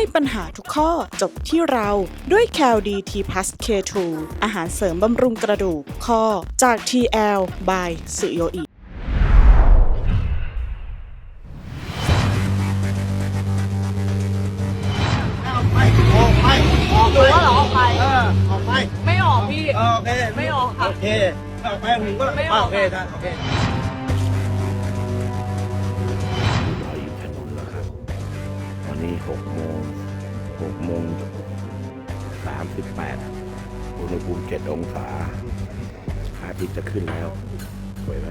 ให้ปัญหาทุกข้อจบที่เราด้วย c a l d t plus K2 อาหารเสริมบำรุงกระดูกข้อจาก TL by สุโยอิออกไปออกไปออกหรือว่าเราออกไปเออออกไป ไม่ออกพี่ โอเค ไม่ออกค่ะ โอเคออกไปผมก็ไม่ออกโอเคได้โอเครออยู่ถนวันนี้หกโมง โมงสามสิบแปดอุณหภูมิเจ็ดองศาพระอาทิตย์จะขึ้นแล้ว สวยไหม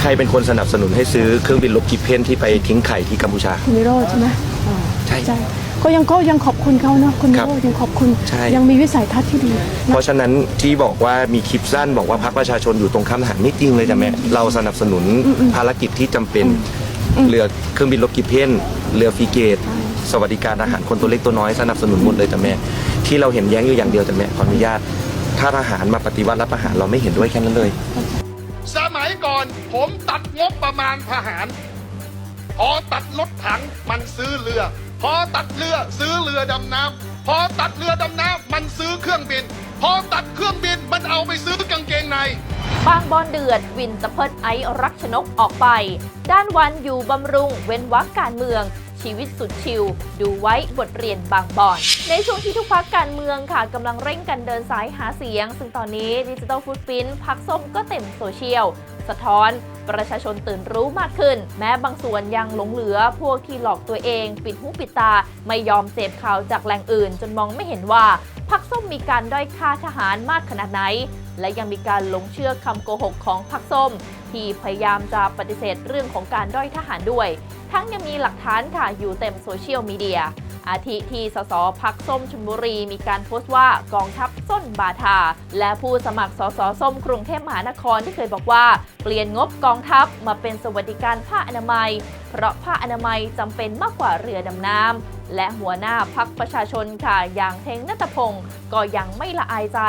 ใครเป็นคนสนับสนุนให้ซื้อเครื่องบินลบกิฟเพนที่ไปทิ้งไข่ที่กัมพูชา คุณวิโรจน์ใช่ไหมอ่าใช่ ใช่ ก็ยังก็ยังขอบคุณเขาเนาะคุณวิครับโรจน์ยังขอบคุณใช่ยังมีวิสัยทัศน์ที่ดี เพราะฉะนั้นที่บอกว่ามีคลิปสั้นบอกว่าพรรคประชาชนอยู่ตรงข้ามทหารไม่จริงเลยจ้ะแม่เราสนับสนุนภารกิจที่จำเป็นเรือเครื่องบินลบกิฟเพนเรือฟรีเกต สวัสดิการทหารคนตัวเล็กตัวน้อยสนับสนุนหมดเลยจ้ะแม่ที่เราเห็นแย้งอยู่อย่างเดียวจ้ะแม่ขออนุญาต ถ้าทหารมาปฏิวัติรับประหารเราไม่เห็นด้วยแค่นั้นเลย สมัยก่อนผมตัดงบประมาณทหารพอตัดรถถังมันซื้อเรือ พอตัดเรือซื้อเรือดำน้ำพอตัดเรือดำน้ำมันซื้อเครื่องบิน พอตัดเครื่องบินมันเอาไปซื้อกางเกงในบางบอนเดือด วินตะเพิดไอรักชนกออกไป ด้านวันอยู่บำรุง เว้นวักการเมือง ชีวิตสุดชิล ดูไว้บทเรียนบางบอน ในช่วงที่ทุกพักการเมืองค่ะกำลังเร่งกันเดินสายหาเสียง ซึ่งตอนนี้ดิจิ t a ลฟุตพิ้นพักส้มก็เต็มโซเชียล สะท้อน ประชาชนตื่นรู้มากขึ้น แม้บางส่วนยังหลงเหลือพวกที่หลอกตัวเอง ปิดหูปิดตา ไม่ยอมเสพข่าวจากแหล่งอื่น จนมองไม่เห็นว่าพักส้มมีการด้อยค่าทหารมากขนาดไหน และยังมีการหลงเชื่อคำโกหกของพักส้ม ที่พยายามจะปฏิเสธเรื่องของการด้อยทหารด้วย ทั้งยังมีหลักฐานค่ะอยู่เต็มโซเชียลมีเดีย อาทิที่สสพักส้มชลบุรี มีการโพสต์ว่ากองทัพส้นบาทา และผู้สมัครสสส้มกรุงเทพมหานครที่เคยบอกว่า เปลี่ยนงบกองทัพมาเป็นสวัสดิการผ้าอนามัย เพราะผ้าอนามัยจำเป็นมากกว่าเรือดำน้ำและหัวหน้าพักประชาชนค่ะอย่างเทงนัตพงศ์ก็ยังไม่ละอายใจ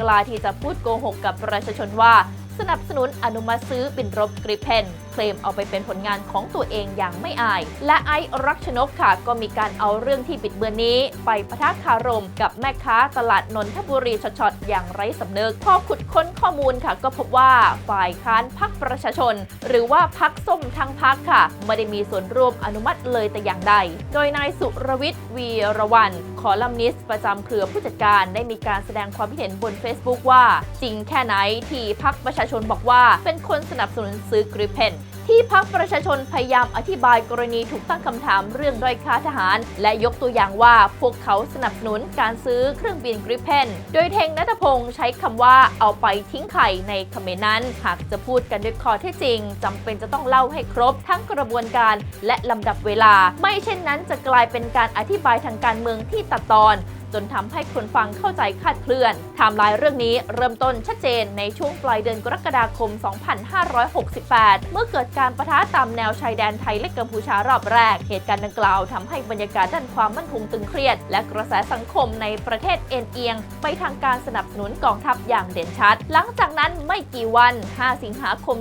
กล้าที่จะพูดโกหกกับประชาชนว่า สนับสนุนอนุมัติซื้อบินรบกริเพนเคลมเอาไปเป็นผลงานของตัวเองอย่างไม่อาย และไอซ์รักชนกค่ะ ก็มีการเอาเรื่องที่บิดเบือนนี้ ไปพะทะคารมกับแม่ค้าตลาดนนทบุรีช็อตๆอย่างไร้สำนึกพอขุดค้นข้อมูลค่ะ ก็พบว่าฝ่ายค้านพักประชาชน หรือว่าพักส้มทั้งพักค่ะไม่ได้มีส่วนร่วมอนุมัติเลยแต่อย่างใด โดยนายสุรวิทย์วีรวันคอลัมนิสประจำเครือผู้จัดการได้มีการแสดงความคิดเห็นบน Facebook ว่า จริงแค่ไหนที่พักประชาชนบอกว่าเป็นคนสนับสนุนซื้อกริเพน ที่พักประชาชนพยายามอธิบายกรณีถูกตั้งคำถามเรื่องด้อยค่าทหาร และยกตัวอย่างว่าพวกเขาสนับสนุนการซื้อเครื่องบินกริปเพนโดยเทงนัทพงศ์ใช้คำว่าเอาไปทิ้งไข่ในคอมเมนต์นั้น หากจะพูดกันด้วยข้อเท็จจริงจำเป็นจะต้องเล่าให้ครบทั้งกระบวนการและลำดับเวลา ไม่เช่นนั้นจะกลายเป็นการอธิบายทางการเมืองที่ตัดตอน จนทำให้คนฟังเข้าใจคาดเคลื่อนไทม์ไลน์เรื่องนี้เริ่มต้นชัดเจนในช่วงปลายเดือนกรกฎาคม 2568 เมื่อเกิดการประทะตามแนวชายแดนไทยและกัมพูชารอบแรก เหตุการณ์ดังกล่าวทำให้บรรยากาศด้านความมั่นคงตึงเครียด และกระแสสังคมในประเทศเอ็นเอียง ไปทางการสนับสนุนกองทัพอย่างเด่นชัด หลังจากนั้นไม่กี่วัน 5 สิงหาคม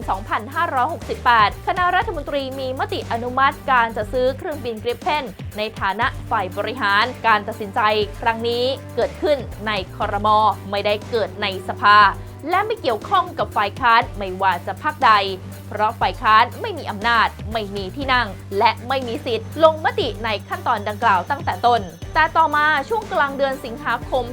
2568 คณะรัฐมนตรีมีมติอนุมัติการจะซื้อเครื่องบินกริปเพนในฐานะฝ่ายบริหาร การตัดสินใจครั้งนี้เกิดขึ้นในคอรมอไม่ได้เกิดในสภา และไม่เกี่ยวข้องกับฝ่ายค้านไม่ว่าจะพักใด เพราะฝ่ายค้านไม่มีอำนาจ ไม่มีที่นั่ง และไม่มีสิทธิ์ ลงมติในขั้นตอนดังกล่าวตั้งแต่ต้น แต่ต่อมาช่วงกลางเดือนสิงหาคม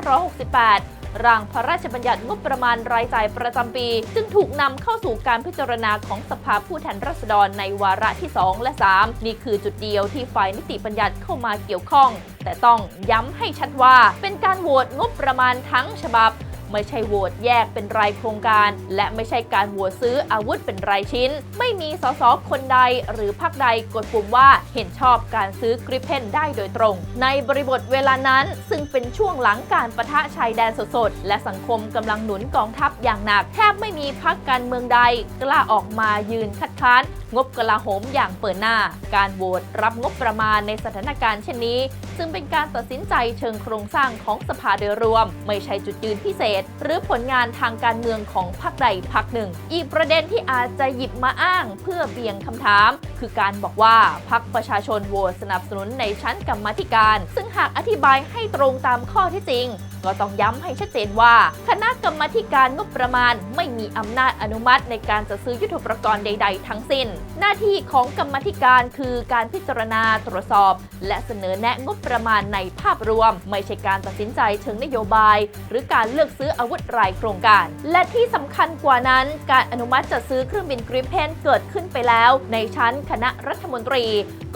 2568 ร่างพระราชบัญญัติงบประมาณรายจ่ายประจำปีจึงถูกนำเข้าสู่การพิจารณาของสภาผู้แทนราษฎรในวาระที่ 2 และ 3 นี่คือจุดเดียวที่ฝ่ายนิติบัญญัติเข้ามาเกี่ยวข้อง แต่ต้องย้ำให้ชัดว่า เป็นการโหวตงบประมาณทั้งฉบับไม่ใช่โหวตแยกเป็นรายโครงการ และไม่ใช่การโหวตซื้ออาวุธเป็นรายชิ้น ไม่มีสสคนใดหรือพรรคใดกดปุ่มว่าเห็นชอบการซื้อกริปเพนได้โดยตรง ในบริบทเวลานั้น ซึ่ง เป็นช่วงหลังการประทะชายแดนสดๆ และสังคมกำลังหนุนกองทัพอย่างหนัก แทบไม่มีพักการเมืองใด กล้าออกมายืนคัดค้าน งบกลาโหมอย่างเปิดหน้า การโหวตรับงบประมาณในสถานการณ์เช่นนี้ ซึ่งเป็นการตัดสินใจเชิงโครงสร้างของสภาโดยรวม ไม่ใช่จุดยืนพิเศษ หรือผลงานทางการเมืองของพรรคใดพรรคหนึ่ง อีกประเด็นที่อาจจะหยิบมาอ้างเพื่อเบี่ยงคำถาม คือการบอกว่าพรรคประชาชนโหวตสนับสนุนในชั้นกรรมธิการ ซึ่งหากอธิบายให้ตรงตามข้อที่จริง ก็ต้องย้ำให้ชัดเจนว่า คณะกรรมาการงบประมาณไม่มีอำนาจอนุมัติในการจัดซื้อยุทธปกรณ์ใด ๆ ทั้งสิ้น หน้าที่ของกรรมาการคือการพิจารณาตรวจสอบ และเสนอแนะงบประมาณในภาพรวม ไม่ใช่การตัดสินใจเชิงนโยบาย หรือการเลือกซื้ออาวุธรายโครงการ และที่สำคัญกว่านั้น การอนุมัติจัดซื้อเครื่องบินกริปเพนเกิดขึ้นไปแล้ว ในชั้นคณะรัฐมนตรี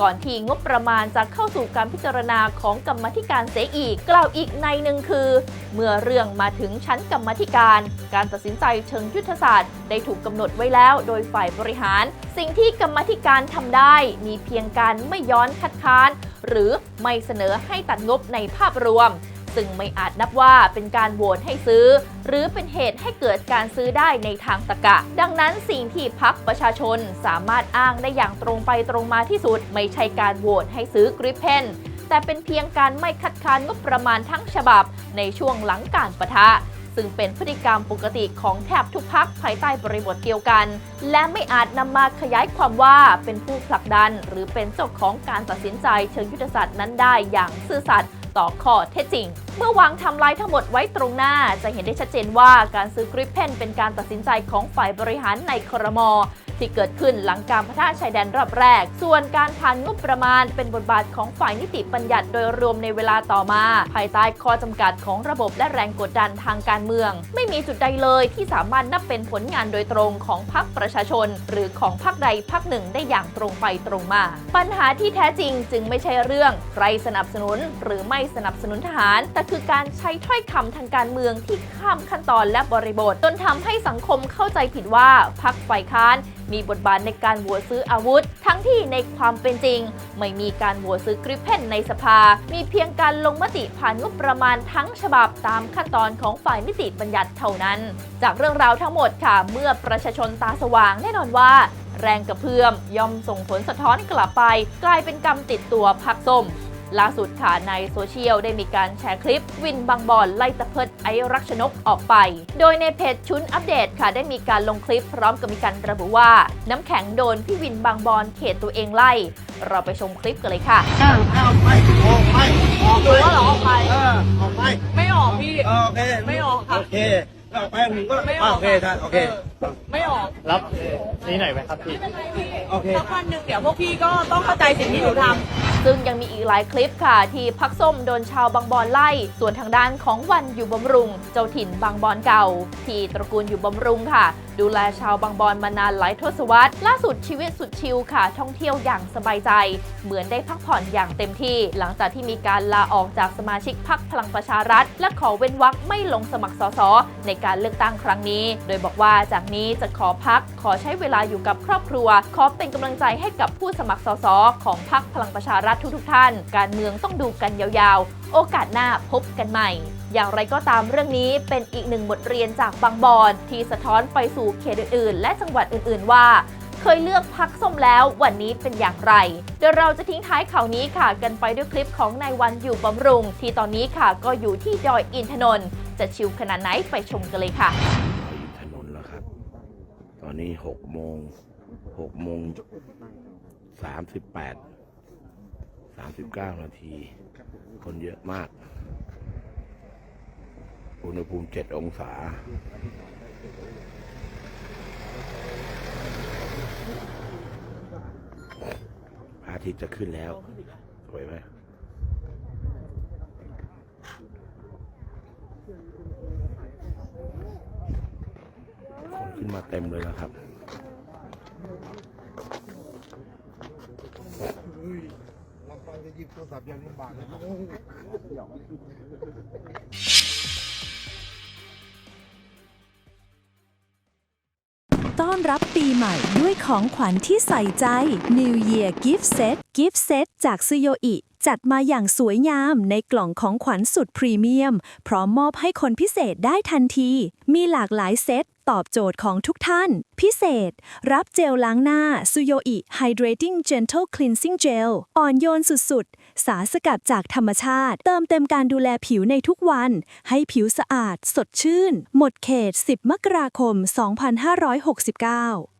ก่อนที่งบประมาณจะเข้าสู่การพิจารณาของกรรมธิการเสียอีก กล่าวอีกในหนึ่งคือเมื่อเรื่องมาถึงชั้นกรรมธิการ การตัดสินใจเชิงยุทธศาสตร์ ได้ถูกกำหนดไว้แล้วโดยฝ่ายบริหาร สิ่งที่กรรมธิการทำได้ มีเพียงการไม่ย้อนคัดค้าน หรือไม่เสนอให้ตัดงบในภาพรวมซึ่งไม่อาจนับว่าเป็นการโหวตให้ซื้อ หรือเป็นเหตุให้เกิดการซื้อได้ในทางตะกะ ดังนั้นสิ่งที่พักประชาชนสามารถอ้างได้อย่างตรงไปตรงมาที่สุด ไม่ใช่การโหวตให้ซื้อกริปเพน แต่เป็นเพียงการไม่คัดค้านงบประมาณทั้งฉบับในช่วงหลังการประทะ ซึ่งเป็นพฤติกรรมปกติของแทบทุกพักภายใต้บริบทเดียวกัน และไม่อาจนำมาขยายความว่าเป็นผู้ผลักดัน หรือเป็นเจ้าของการตัดสินใจเชิงยุทธศาสตร์นั้นได้อย่างซื่อสัตย์ต่อข้อเท็จจริง เมื่อวางทำลายทั้งหมดไว้ตรงหน้า จะเห็นได้ชัดเจนว่าการซื้อกริปเพนเป็นการตัดสินใจของฝ่ายบริหารในครมที่เกิดขึ้นหลังการพะทะชายแดนรอบแรก ส่วนการผ่านงบประมาณเป็นบทบาทของฝ่ายนิติบัญญัติโดยรวมในเวลาต่อมา ภายใต้ข้อจำกัดของระบบและแรงกดดันทางการเมือง ไม่มีจุดใดเลยที่สามารถนับเป็นผลงานโดยตรงของพรรคประชาชน หรือของพรรคใดพรรคหนึ่งได้อย่างตรงไปตรงมา ปัญหาที่แท้จริงจึงไม่ใช่เรื่อง ใครสนับสนุน หรือไม่สนับสนุนทหาร แต่คือการใช้ถ้อยคำทางการเมืองที่ข้ามขั้นตอนและบริบท จนทำให้สังคมเข้าใจผิดว่าพรรคฝ่ายค้าน มีบทบาทในการโหวตซื้ออาวุธ ทั้งที่ในความเป็นจริง ไม่มีการโหวตซื้อกริปเพนในสภา มีเพียงการลงมติผ่านงบประมาณทั้งฉบับตามขั้นตอนของฝ่ายนิติบัญญัติเท่านั้น จากเรื่องราวทั้งหมดค่ะ เมื่อประชาชนตาสว่างแน่นอนว่าแรงกระเพื่อมย่อมส่งผลสะท้อนกลับไป กลายเป็นกรรมติดตัวพักส้ม ล่าสุดค่ะในโซเชียลได้มีการแชร์คลิป วินบางบอนไล่ตะเพิดไอรักชนกออกไป โดยในเพจชุนอัปเดตค่ะได้มีการลงคลิปพร้อมกับมีการระบุว่า น้ำแข็งโดนพี่วินบางบอนเขตตัวเองไล่ เราไปชมคลิปกันเลยค่ะเอาเอาไปออกไปออกไปหรือว่าเหรอออกไปเออออกไปไม่ออกพี่เออโอเคไม่ออกค่ะโอเคออกไปผมก็ไม่ออกโอเคท่านโอเคไม่ออกรับนี่หน่อยไหมครับพี่ โอเค สักวันหนึ่งเดี๋ยวพวกพี่ก็ต้องเข้าใจสิ่งที่หนูทำซึ่งยังมีอีกหลายคลิปค่ะ ที่พักส้มโดนชาวบางบอนไล่ ส่วนทางด้านของวันอยู่บำรุง เจ้าถิ่นบางบอนเก่า ที่ตระกูลอยู่บำรุงค่ะ ดูแลชาวบางบอนมานานหลายทศวรรษล่าสุดชีวิตสุดชิลค่ะ ท่องเที่ยวอย่างสบายใจ เหมือนได้พักผ่อนอย่างเต็มที่ หลังจากที่มีการลาออกจากสมาชิกพักพลังประชารัฐ และขอเว้นวรรคไม่ลงสมัครสสในการเลือกตั้งครั้งนี้ โดยบอกว่าจากนี้จะขอพักขอใช้เวลาอยู่กับครอบครัว ขอเป็นกำลังใจให้กับผู้สมัครสสของพักพลังประชารัฐทุกๆท่าน การเมืองต้องดูกันยาวๆ โอกาสหน้าพบกันใหม่ อย่างไรก็ตามเรื่องนี้เป็นอีกหนึ่งบทเรียนจากบางบอนที่สะท้อนไปสู่เขตอื่นๆ และจังหวัดอื่นๆว่าเคยเลือกพักส้มแล้ววันนี้เป็นอย่างไร เดี๋ยวเราจะทิ้งท้ายข่าวนี้ค่ะ กันไปด้วยคลิปของนายวันอยู่บำรุง ที่ตอนนี้ค่ะก็อยู่ที่ดอยอินทนนท์จะชิลขนาดไหนไปชมกันเลยค่ะ อยู่ถนนแล้วครับ ตอ นนี้หกโมงหกโมงสามสิบแปดสามสิบเก้านาที คนเยอะมาก อุณหภูมิเจ็ดองศา พระอาทิตย์จะขึ้นแล้ว สวยไหม ขึ้นมาเต็มเลยนะครับต้อนรับปีใหม่ด้วยของขวัญที่ใส่ใจ New Year Gift Set Gift Set จากซโยอิ จัดมาอย่างสวยงามในกล่องของขวัญสุดพรีเมียม พร้อมมอบให้คนพิเศษได้ทันที มีหลากหลายเซต ตอบโจทย์ของทุกท่าน พิเศษ รับเจลล้างหน้าซูโยอิ Hydrating Gentle Cleansing Gel อ่อนโยนสุดๆ สารสกัดจากธรรมชาติ เติมเต็มการดูแลผิวในทุกวัน ให้ผิวสะอาด สดชื่น หมดเขต 10 มกราคม 2569